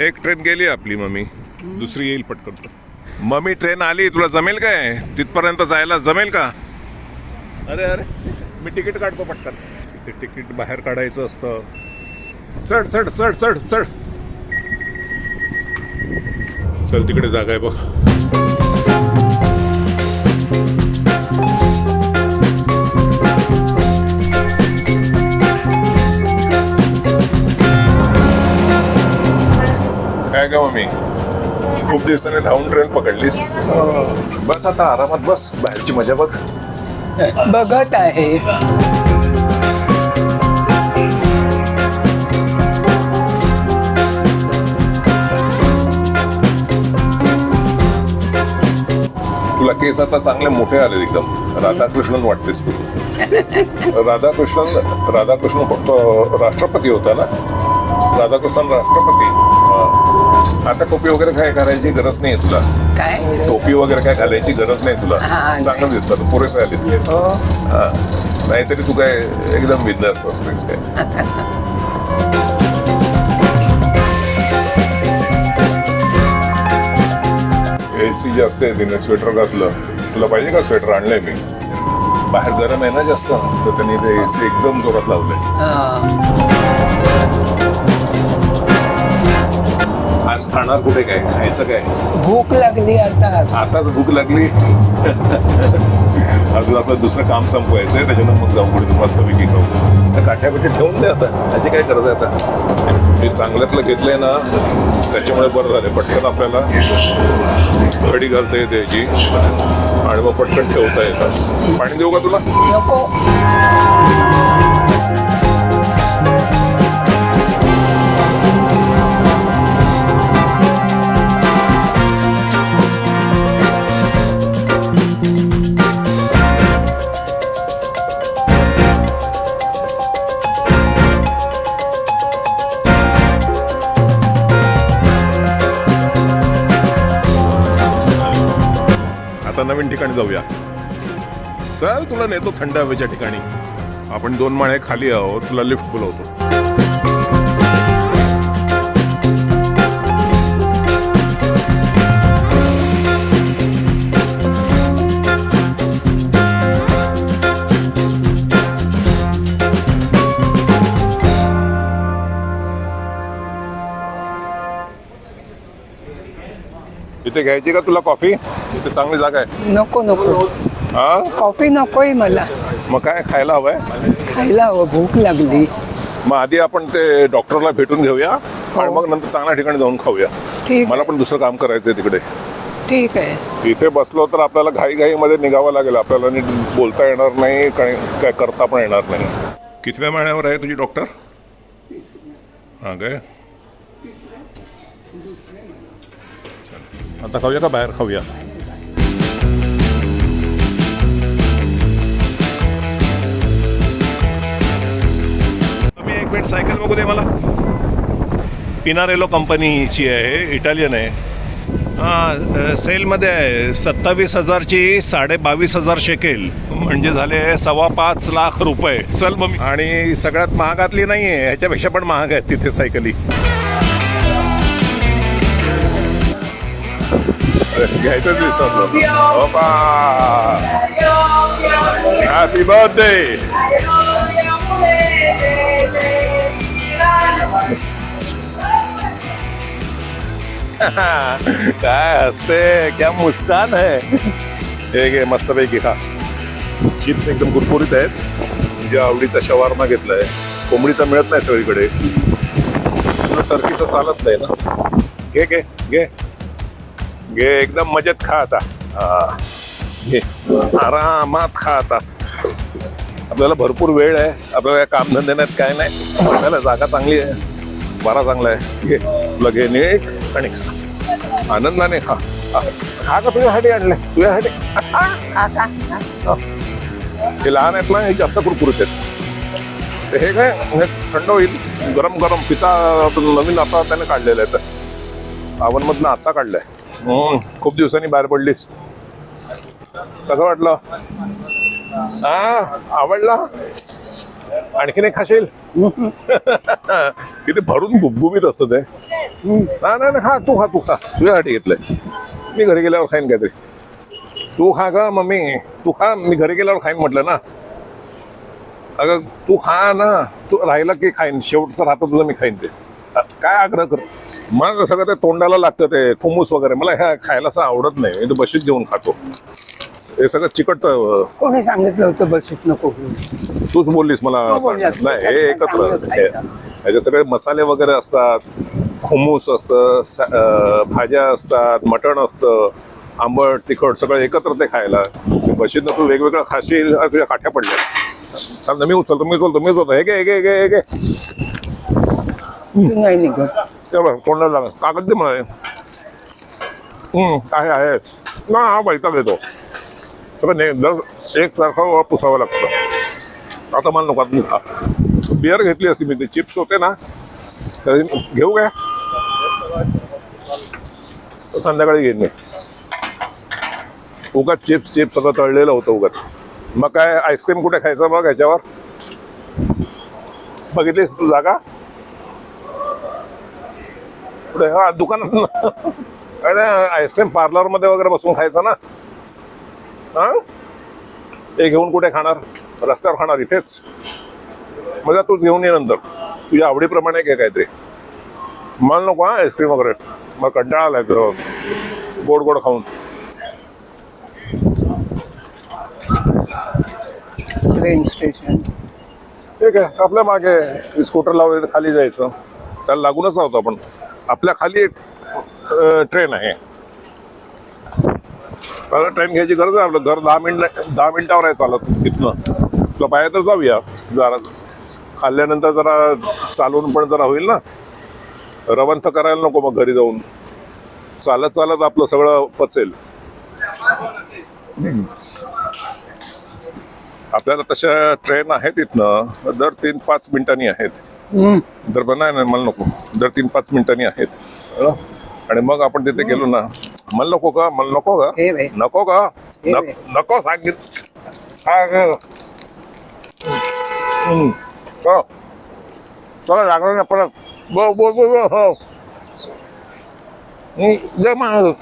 एक ट्रेन गेली आपली मम्मी. दुसरी येईल पटकन. मम्मी ट्रेन आली. तुला जमेल काय? तिथपर्यंत जायला जमेल का? अरे अरे. मी तिकीट काढतो पटकन. ते तिकीट बाहेर काढायचं असतं. चढ चढ चढ चढ चढ. चल तिकडे जागा आहे बघ. काय का मम्मी खूप दिवसाने धावून ट्रेन पकडलीस. बस आता आरामात बस बाहेरची मजा बघ. बघत आहे. तुला केस आता चांगले मोठे आले एकदम. राधाकृष्णन वाटतेस तू. राधाकृष्णन राधाकृष्ण फक्त राष्ट्रपती होता ना? राधाकृष्णन राष्ट्रपती. आता टोपी वगैरे काय करायची गरज नाही तुला. काय? टोपी वगैरे काय घालायची गरज नाही तुला. हा, नाही. चांगलं दिसतं पुरेसे आले केस हो. नाहीतरी तू काय एकदम बिंदास्त असतेस काय? एसी जास्त आहे तिने स्वेटर घातलं. तुला पाहिजे का स्वेटर आणलंय मी? बाहेर गरम आहे ना जास्त तर त्यांनी ते एसी एकदम जोरात लावलंय. आज खाणार कुठे काय? खायचं काय? भूक लागली आता. आताच भूक लागली. अजून आपलं दुसरं काम संपवायचं आहे त्याच्यानं मग जाऊन पुढे मस्त पैकी खाऊ. त्या काठ्यापिठी ठेवून दे आता. त्याची काय गरज आहे आता? हे चांगल्यातलं घेतलंय ना त्याच्यामुळे बरं झालं पटकन आपल्याला घडी घालता येते याची. आणि मग पटकन ठेवता येतं. पाणी देऊ का तुला? नको. ठिकाणी जाऊया. चल तुला नेतो थंड हवेच्या ठिकाणी. आपण दोन माळे खाली आहोत तुला लिफ्ट बोलवतो. इथे घ्यायची का तुला कॉफी? इथे चांगली जागा आहे. नको नको. हा? कॉफी नकोय मला. मग काय खायला हवंय? खायला हवं भूक लागली. मग आधी आपण ते डॉक्टरला भेटून घेऊया आणि मग नंतर चांगल्या ठिकाणी जाऊन खाऊया. ठीक मला पण दुसरं काम करायचंय तिकडे. ठीक आहे. इथे बसलो तर आपल्याला घाईघाईमध्ये निघावं लागेल. आपल्याला नीट बोलता येणार नाही काय काय करता पण येणार नाही. कितव्या महिन्यावर आहे तुझी डॉक्टर? हा काय आता खाऊया का बाहेर खाऊया मी एक मिनिट सायकल बघू दे मला. पिनारेलो कंपनीची आहे इटालियन आहे. हां सेलमध्ये आहे. सत्तावीस हजारची साडे बावीस हजार शेकेल. म्हणजे झाले सव्वा पाच लाख रुपये. चल मग आणि सगळ्यात महागातली नाही आहे ह्याच्यापेक्षा पण महाग आहेत तिथे सायकली. घ्यायचंच विसरलो हॅपी बर्थडे काय हसते? क्या मुस्कान है? हे घे मस्तपैकी खा. चिप्स एकदम कुरकुरीत आहेत. तुझ्या आवडीचा शवारमा घेतलाय. कोंबडीचा मिळत नाही सगळीकडे. टर्कीचा चालत नाही ना? घे घे घे. घे एकदम मजेत खा आता. घे. आरामात खा आता. आपल्याला भरपूर वेळ आहे. आपल्याला काय कामधंदे नाहीत काय नाही. बसायला जागा चांगली आहे. बरा चांगला आहे. घे. तुला घे नीट. आणि खा. आनंदाने खा. खा खा का तुझ्यासाठी आणलंय? तुझ्यासाठी? हे. लहान आहेत ना हे जास्त कुरकुरीत आहेत. हे काय हे थंड होईल. गरम गरम पिता नवीन आता त्याने काढलेलं आहे तर. आवनमधनं आता काढलंय. हो, खूप दिवसांनी बाहेर पडलीस. कसं वाटलं? हा आवडला? आणखीन एक खाशील? किती भरून गुबगुबीत असतं ते. ना ना खा तू खा तू खा. तुझ्यासाठी घेतलंय. मी घरी गेल्यावर खाईन काहीतरी. तू खा का मम्मी. तू खा मी घरी गेल्यावर खाईन म्हटलं ना. अगं तू खा ना. तू राहिला की खाईन. शेवटचं राहतं तुझं मी खाईन ते. काय आग्रह कर? मला सगळं ते तोंडाला लागतं ते खुमूस वगैरे. मला ह्या खायला असं आवडत नाही. मी तर बशीत घेऊन खातो. हे सगळं चिकट कोणी सांगितलं होतं बसूच नको तूच बोललीस मला हो, असं. नाही हे एकत्र हे-. ह्याचे सगळे मसाले वगैरे असतात खुमूस असतं सा- अं, भाज्या असतात मटण असतं आंबट तिखट सगळं एकत्र ते खायला. बशीत तू वेगवेगळं खाशील अं, तुझ्या काठ्या पडल्या. थांब ना, मी उचलतो मी उचलतो मी उचलतो. हे घे हे घे हे घे, हे घे. नाही निघत तेव्हा कागद दे मला. आहे आहे. ना हा वैताग येतो. सगळं ने दर एक सारखं पुसावं लागतं. आता मला नको आता बिअर घेतली असती मी ते चिप्स होते ना तरी घेऊ काय? संध्याकाळी घेईन मी. उगाच चिप्स चिप्स सगळं तळलेलं होतं उगाच. मग काय आईस्क्रीम कुठे खायचं मग ह्याच्यावर? बघितलीस तू जागा? पुढे हा दुकानात अरे आईस्क्रीम पार्लरमध्ये वगैरे बसून खायचं ना. हा? हे घेऊन कुठे खाणार? रस्त्यावर खाणार इथेच. मग तूच घेऊन ये नंतर. तुझ्या आवडीप्रमाणे घे काहीतरी. मला नको हा आईस्क्रीम वगैरे. मग कंटाळा आलाय तो. गोड गोड खाऊन. ट्रेन स्टेशन ठीक आहे आपल्या मागे स्कूटर लावून खाली जायचं. त्याला लागूनच आहोत आपण. आपल्या खाली एक ट्रेन आहे. मला ट्रेन घ्यायची गरज आहे आपलं. घर दहा मिनिट दहा मिनिटावर आहे चालत तिथनं. तुला पाया तर जाऊया. जरा खाल्ल्यानंतर जरा चालून पण जरा होईल ना. रवंथ करायला नको मग घरी जाऊन. चालत चालत आपलं सगळं पचेल. आपल्याला तशा ट्रेन आहेत इथनं. दर तीन पाच मिनिटांनी आहेत. दर पण नाही मला नको. दर तीन पाच मिनिटांनी आहेत? आणि मग आपण तिथे गेलो ना मला नको का? मला नको का? हे. नको का? हे नक- सांगित. सांग. हो. चला. लागलं ना परत. बोल बोल बोल बोल, हो. हं, दे मला.